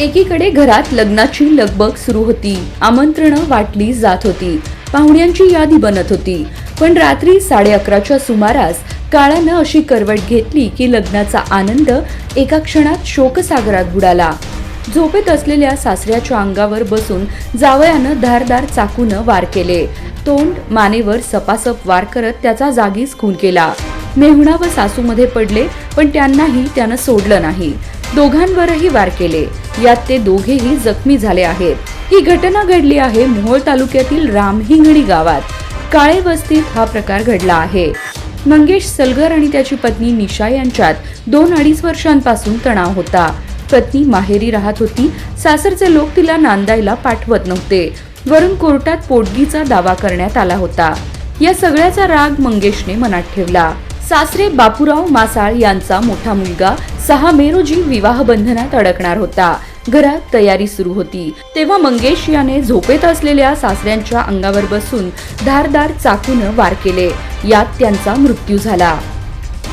एकीकडे घरात लग्नाची लगबग सुरू होती. आमंत्रणं वाटली जात होती. पाहुण्यांची यादी बनत होती. पण रात्री साडे अकराच्या सुमारास काळानं अशी करवट घेतली की लग्नाचा आनंद एका क्षणात शोकसागरात बुडाला. झोपेत असलेल्या सासऱ्याच्या अंगावर बसून जावयानं धारदार चाकूनं वार केले. तोंड मानेवर सपासप वार करत त्याचा जागीच खून केला. मेहुणा व सासूमध्ये पडले पण त्यांनाही त्यानं सोडलं नाही. दोघांवरही वार केले. यात ते दोघेही जखमी झाले आहेत. ही घटना घडली आहे मोहोळ तालुक्यातील रामहिंगणी गावात. काळे वस्तीत हा प्रकार घडला आहे. मंगेश सलगर आणि त्याची पत्नी निशा यांच्यात दोन अडीच वर्षांपासून तणाव होता. पत्नी माहेरी राहत होती. सासरचे लोक तिला नांदायला पाठवत नव्हते. वरून कोर्टात पोटगीचा दावा करण्यात आला होता. या सगळ्याचा राग मंगेशने मनात ठेवला. सासरे बापूराव मासाळ यांचा मोठा मुलगा सहा मे रोजी विवाह बंधनात अडकणार होता. घरात तयारी सुरू होती. तेव्हा मंगेश याने झोपेत असलेल्या सासऱ्यांच्या अंगावर बसून धारदार चाकून वार केले. यात त्यांचा मृत्यू झाला.